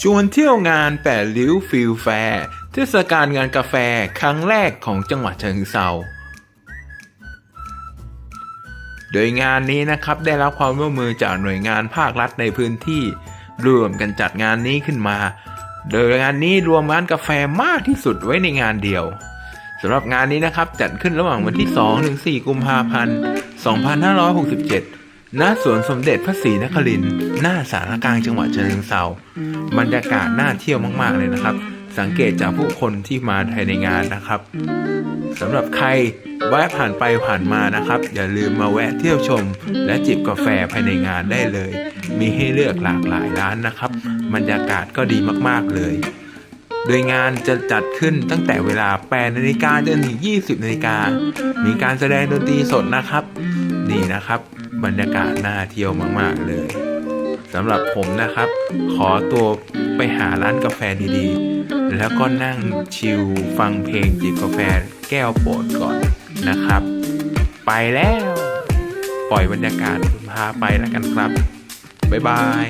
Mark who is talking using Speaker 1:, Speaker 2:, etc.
Speaker 1: ชวนเที่ยวงานแปดริ้วฟิลแฟร์เทศกาลงานกาแฟครั้งแรกของจังหวัดเชิงเซาโดยงานนี้นะครับได้รับความร่วมมือจากหน่วยงานภาครัฐในพื้นที่รวมกันจัดงานนี้ขึ้นมา โดยงานนี้รวมร้านกาแฟมากที่สุดไว้ในงานเดียวสำหรับงานนี้นะครับจัดขึ้นระหว่างวันที่2ถึง4กุมภาพันธ์ 2567 ณสวนสมเด็จพระศรีนครินทร์หน้าสารกลางจังหวัดเชียงเซาบรรยากาศน่าเที่ยวมาก ๆ เลยนะครับ สังเกตจากผู้คนที่มาภายในงานนะครับสำหรับใครแวะผ่านไปผ่านมานะครับ อย่าลืมมาแวะเที่ยวชม และจิบกาแฟภายในงานได้เลย มีให้เลือกหลากหลายร้านนะครับ บรรยากาศก็ดีมากๆเลย โดยงานจะจัดขึ้นตั้งแต่เวลา8นาฬิกาจนถึง 20นาฬิกามีการแสดงดนตรีสดนะครับ นี่นะครับ บรรยากาศน่าเที่ยวมาก ๆ เลยสำหรับผมนะครับ ขอตัวไปหาร้านกาแฟดีๆ แล้วก็นั่งชิลฟังเพลงจิบกาแฟแก้วโปรดก่อนนะครับ ไปแล้ว ปล่อยบรรยากาศพาไปแล้วกันครับ บ๊ายบาย